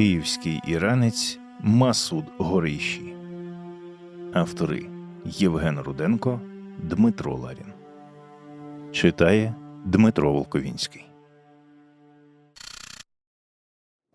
Київський іранець Масуд Горищі. Автори Євген Руденко, Дмитро Ларін. Читає Дмитро Волковінський.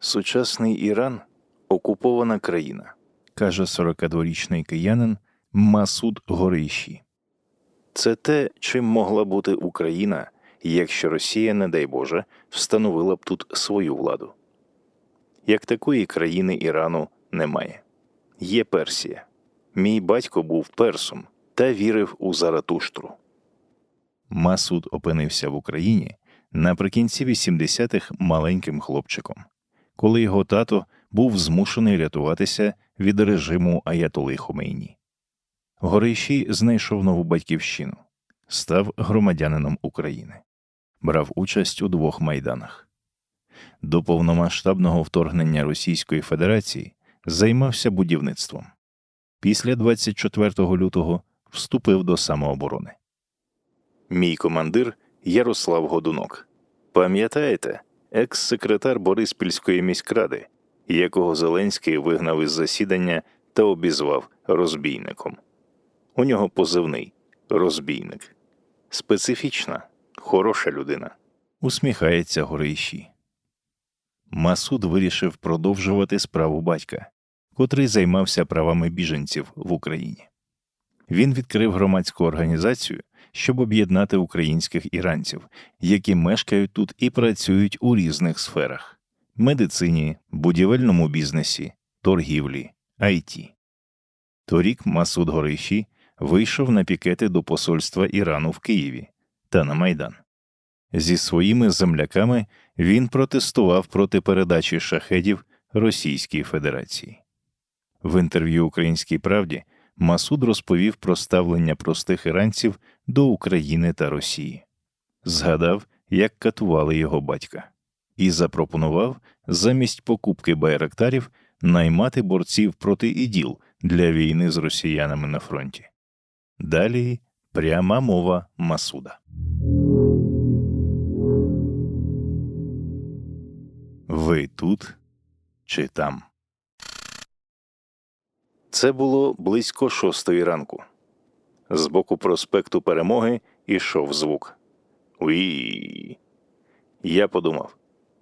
Сучасний Іран окупована країна, каже 42-річний киянин Масуд Горищі. Це те, чим могла бути Україна, якщо Росія, не дай Боже, встановила б тут свою владу. Як такої країни Ірану немає. Є Персія. Мій батько був персом та вірив у Заратуштру. Масуд опинився в Україні наприкінці 80-х маленьким хлопчиком, коли його тато був змушений рятуватися від режиму Аятоли Хомейні. Горищій знайшов нову батьківщину, став громадянином України, брав участь у двох майданах. До повномасштабного вторгнення Російської Федерації займався будівництвом. Після 24 лютого вступив до самооборони. Мій командир Ярослав Годунок. Пам'ятаєте, екс-секретар Бориспільської міськради, якого Зеленський вигнав із засідання та обізвав розбійником. У нього позивний розбійник. Специфічна, хороша людина. Усміхається Горищій. Масуд вирішив продовжувати справу батька, котрий займався правами біженців в Україні. Він відкрив громадську організацію, щоб об'єднати українських іранців, які мешкають тут і працюють у різних сферах медицині, будівельному бізнесі, торгівлі, IT. Торік Масуд Горищі вийшов на пікети до посольства Ірану в Києві та на Майдан. Зі своїми земляками він протестував проти передачі шахедів Російській Федерації. В інтерв'ю Українській правді Масуд розповів про ставлення простих іранців до України та Росії, згадав, як катували його батька, і запропонував замість покупки байрактарів наймати борців проти іділ для війни з росіянами на фронті. Далі пряма мова Масуда. Ви тут чи там? Це було близько шостої ранку. З боку проспекту Перемоги ішов звук. Уї. Я подумав,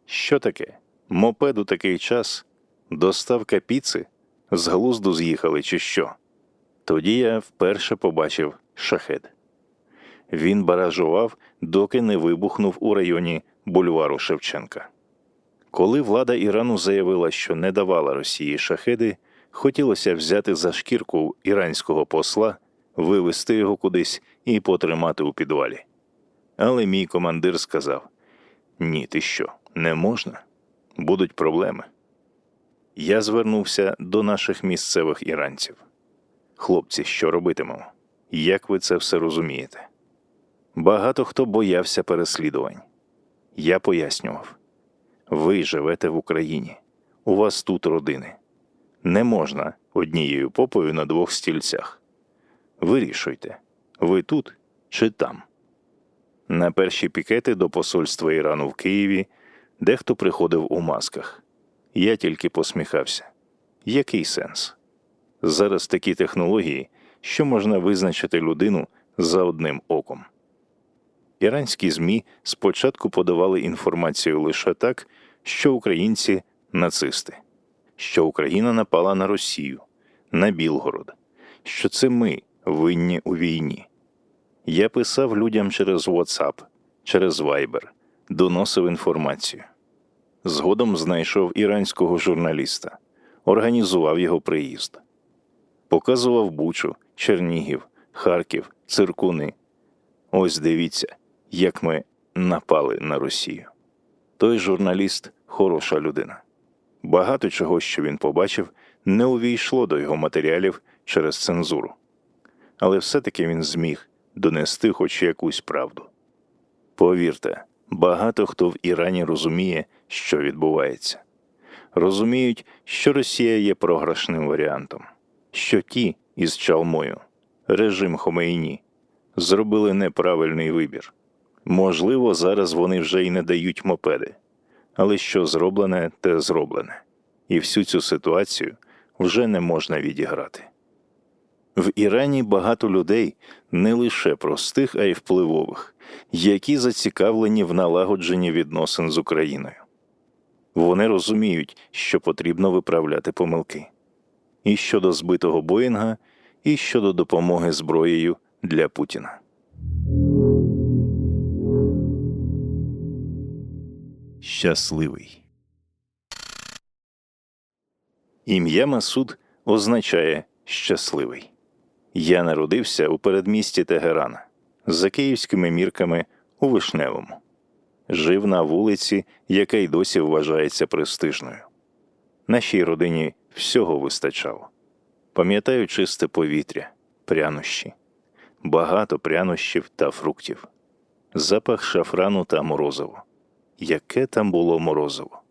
що таке? Мопед у такий час? Доставка піци? З глузду з'їхали, чи що? Тоді я вперше побачив шахет. Він баражував, доки не вибухнув у районі бульвару Шевченка. Коли влада Ірану заявила, що не давала Росії шахеди, хотілося взяти за шкірку іранського посла, вивести його кудись і потримати у підвалі. Але мій командир сказав: Ні, ти що, не можна? Будуть проблеми. Я звернувся до наших місцевих іранців. Хлопці, що робитимемо? Як ви це все розумієте? Багато хто боявся переслідувань. Я пояснював. Ви живете в Україні, у вас тут родини. Не можна однією попою на двох стільцях. Вирішуйте, ви тут чи там. На перші пікети до посольства Ірану в Києві дехто приходив у масках. Я тільки посміхався. Який сенс? Зараз такі технології, що можна визначити людину за одним оком. Іранські ЗМІ спочатку подавали інформацію лише так, що українці нацисти, що Україна напала на Росію, на Білгород, що це ми винні у війні. Я писав людям через WhatsApp, через Viber, доносив інформацію. Згодом знайшов іранського журналіста, організував його приїзд, показував Бучу, Чернігів, Харків, Циркуни. Ось дивіться, як ми напали на Росію. Той журналіст хороша людина. Багато чого, що він побачив, не увійшло до його матеріалів через цензуру. Але все-таки він зміг донести хоч якусь правду. Повірте, багато хто в Ірані розуміє, що відбувається. Розуміють, що Росія є програшним варіантом, що ті із Чалмою, режим Хомейні, зробили неправильний вибір. Можливо, зараз вони вже й не дають мопеди, але що зроблене, те зроблене. і всю цю ситуацію вже не можна відіграти. В Ірані багато людей не лише простих, а й впливових, які зацікавлені в налагодженні відносин з Україною. Вони розуміють, що потрібно виправляти помилки і щодо збитого Боїнга, і щодо допомоги зброєю для Путіна. Щасливий Ім'я Масуд означає щасливий. Я народився у передмісті Тегерана за київськими мірками у Вишневому. Жив на вулиці, яка й досі вважається престижною. Нашій родині всього вистачало. Пам'ятаю чисте повітря, прянощі, багато прянощів та фруктів, запах шафрану та морозиво. Яке там було морозиво?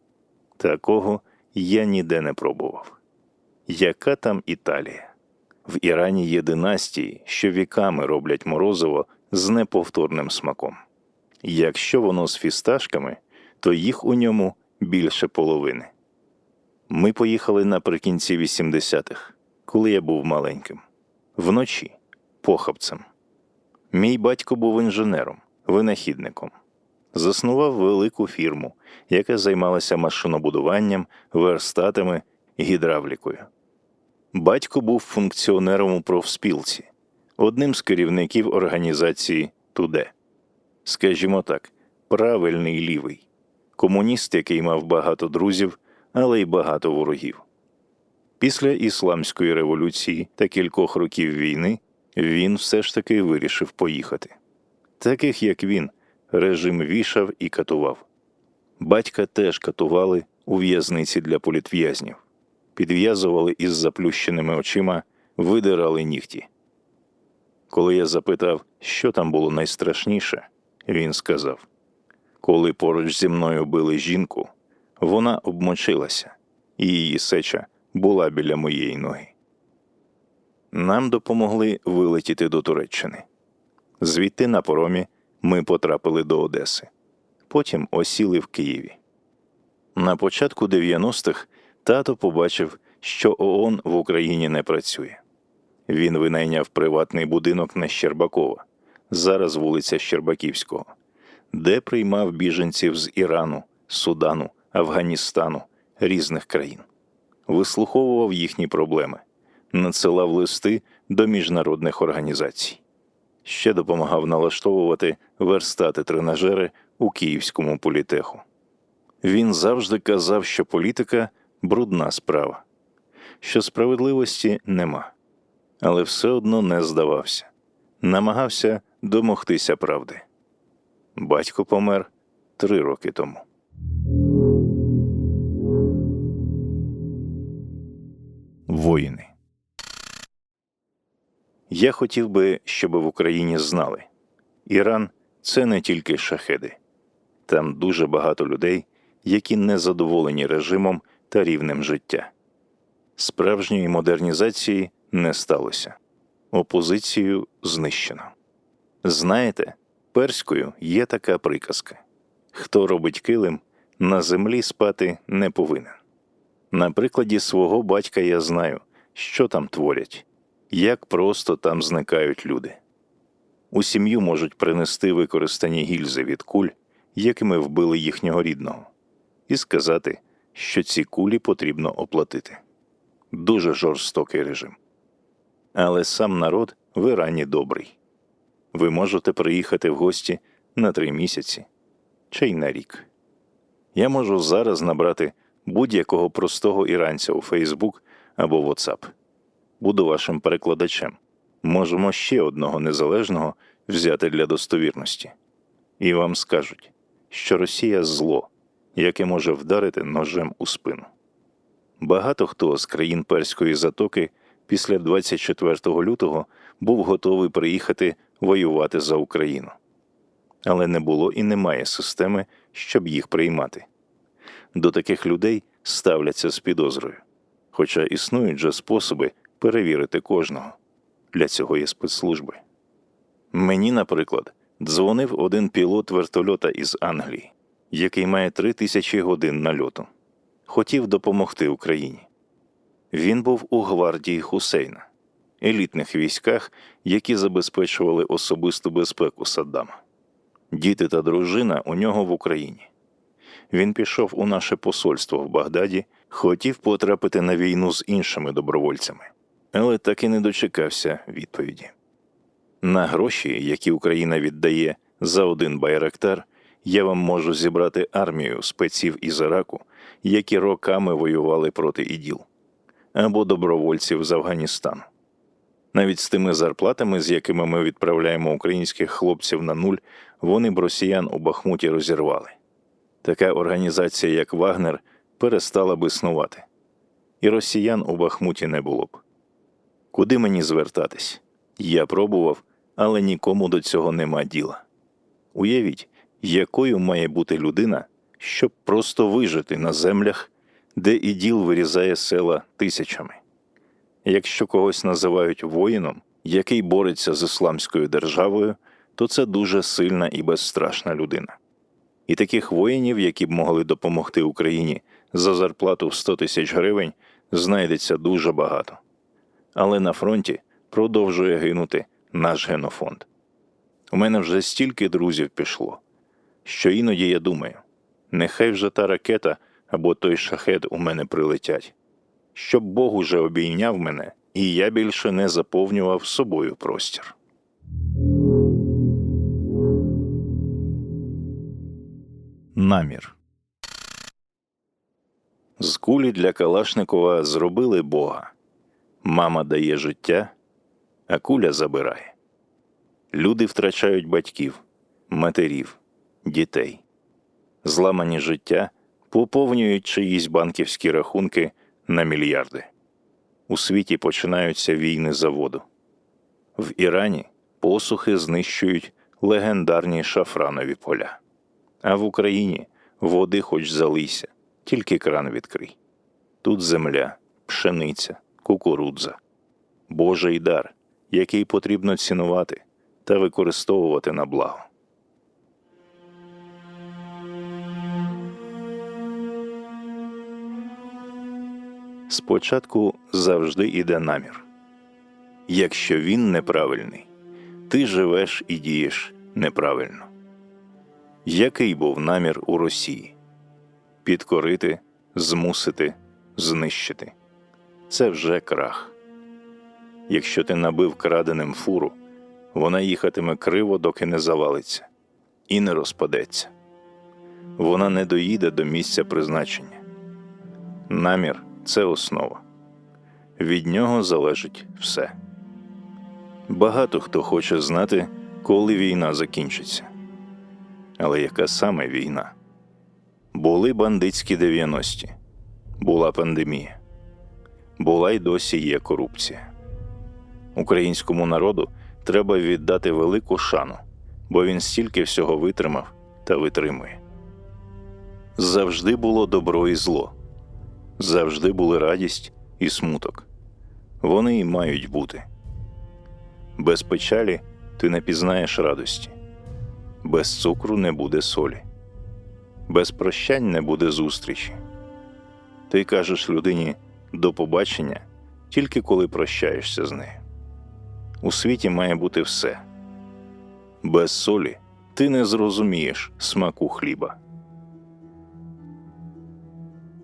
Такого я ніде не пробував. Яка там Італія? В Ірані є династії, що віками роблять морозиво з неповторним смаком. Якщо воно з фісташками, то їх у ньому більше половини. Ми поїхали наприкінці 80-х, коли я був маленьким, вночі похабцем. Мій батько був інженером, винахідником, заснував велику фірму, яка займалася машинобудуванням, верстатами, гідравлікою. Батько був функціонером у профспілці, одним з керівників організації Туде. Скажімо так, правильний лівий, комуніст, який мав багато друзів, але й багато ворогів. Після Ісламської революції та кількох років війни він все ж таки вирішив поїхати. Таких як він, режим вішав і катував. Батька теж катували у в'язниці для політв'язнів, підв'язували із заплющеними очима, видирали нігті. Коли я запитав, що там було найстрашніше, він сказав: коли поруч зі мною били жінку, вона обмочилася, і її сеча була біля моєї ноги. Нам допомогли вилетіти до Туреччини. Звідти на поромі ми потрапили до Одеси, потім осіли в Києві. На початку 90-х тато побачив, що ООН в Україні не працює. Він винайняв приватний будинок на Щербакова, зараз вулиця Щербаківського, де приймав біженців з Ірану, Судану, Афганістану, різних країн, вислуховував їхні проблеми, надсилав листи до міжнародних організацій. Ще допомагав налаштовувати верстати тренажери у Київському політеху. Він завжди казав, що політика брудна справа, що справедливості нема, але все одно не здавався, намагався домогтися правди. Батько помер три роки тому. Воїни. Я хотів би, щоб в Україні знали Іран це не тільки шахеди, там дуже багато людей, які не задоволені режимом та рівнем життя. Справжньої модернізації не сталося, опозицію знищено. Знаєте, перською є така приказка хто робить килим, на землі спати не повинен. На прикладі свого батька я знаю, що там творять, як просто там зникають люди. У сім'ю можуть принести використані гільзи від куль, якими вбили їхнього рідного, і сказати, що ці кулі потрібно оплатити. Дуже жорстокий режим. Але сам народ в Ірані добрий. Ви можете приїхати в гості на три місяці чи й на рік. Я можу зараз набрати будь-якого простого іранця у Фейсбук або WhatsApp. Буду вашим перекладачем. Можемо ще одного незалежного взяти для достовірності. І вам скажуть, що Росія зло, яке може вдарити ножем у спину. Багато хто з країн Перської затоки після 24 лютого був готовий приїхати воювати за Україну, але не було і немає системи, щоб їх приймати. До таких людей ставляться з підозрою, хоча існують же способи перевірити кожного. Для цього є спецслужби. Мені, наприклад, дзвонив один пілот вертольота із Англії, який має три тисячі годин нальоту. хотів допомогти Україні. Він був у гвардії Хусейна, елітних військах, які забезпечували особисту безпеку Саддама. Діти та дружина у нього в Україні. Він пішов у наше посольство в Багдаді, хотів потрапити на війну з іншими добровольцями, але так і не дочекався відповіді. На гроші, які Україна віддає за один байрактар, я вам можу зібрати армію спеців із Іраку, які роками воювали проти іділ, або добровольців з Афганістану. Навіть з тими зарплатами, з якими ми відправляємо українських хлопців на нуль, вони б росіян у Бахмуті розірвали. Така організація, як Вагнер, перестала б існувати, і росіян у Бахмуті не було б. Куди мені звертатись? Я пробував, але нікому до цього нема діла. Уявіть, якою має бути людина, щоб просто вижити на землях, де іділ вирізає села тисячами. Якщо когось називають воїном, який бореться з ісламською державою, то це дуже сильна і безстрашна людина. І таких воїнів, які б могли допомогти Україні за зарплату в 100 тисяч гривень, знайдеться дуже багато. Але на фронті продовжує гинути наш генофонд. У мене вже стільки друзів пішло, що іноді я думаю, нехай вже та ракета або той шахет у мене прилетять, щоб Бог уже обійняв мене, і я більше не заповнював собою простір. Намір з кулі для Калашникова зробили Бога. Мама дає життя, а куля забирає. Люди втрачають батьків, матерів, дітей. Зламані життя поповнюють чиїсь банківські рахунки на мільярди. У світі починаються війни за воду. В Ірані посухи знищують легендарні шафранові поля. А в Україні води хоч залийся, тільки кран відкрий. Тут земля, пшениця, кукурудза, Божий дар, який потрібно цінувати та використовувати на благо. Спочатку завжди іде намір. Якщо він неправильний, ти живеш і дієш неправильно. Який був намір у Росії? Підкорити, змусити, знищити. Це вже крах. Якщо ти набив краденим фуру, вона їхатиме криво, доки не завалиться, і не розпадеться. Вона не доїде до місця призначення. Намір це основа. Від нього залежить все. Багато хто хоче знати, коли війна закінчиться. Але яка саме війна? Були бандитські 90-ті, була пандемія, була й досі є корупція. Українському народу треба віддати велику шану, бо він стільки всього витримав та витримує. Завжди було добро і зло, завжди були радість і смуток. Вони й мають бути. Без печалі ти не пізнаєш радості, без цукру не буде солі, без прощань не буде зустрічі. Ти кажеш людині до побачення тільки коли прощаєшся з нею. У світі має бути все. Без солі ти не зрозумієш смаку хліба.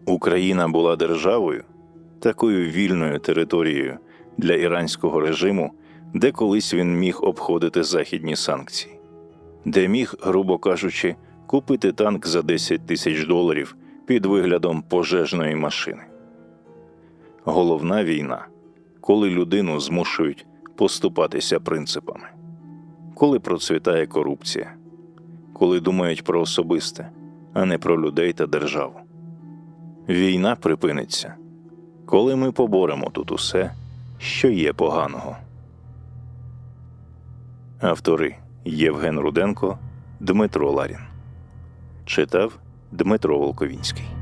Україна була державою, такою вільною територією для іранського режиму, де колись він міг обходити західні санкції, де міг, грубо кажучи, купити танк за 10 тисяч доларів під виглядом пожежної машини. Головна війна, коли людину змушують поступатися принципами, коли процвітає корупція, коли думають про особисте, а не про людей та державу. Війна припиниться, коли ми поборемо тут усе, що є поганого. Автори Євген Руденко, Дмитро Ларін. Читав Дмитро Волковінський.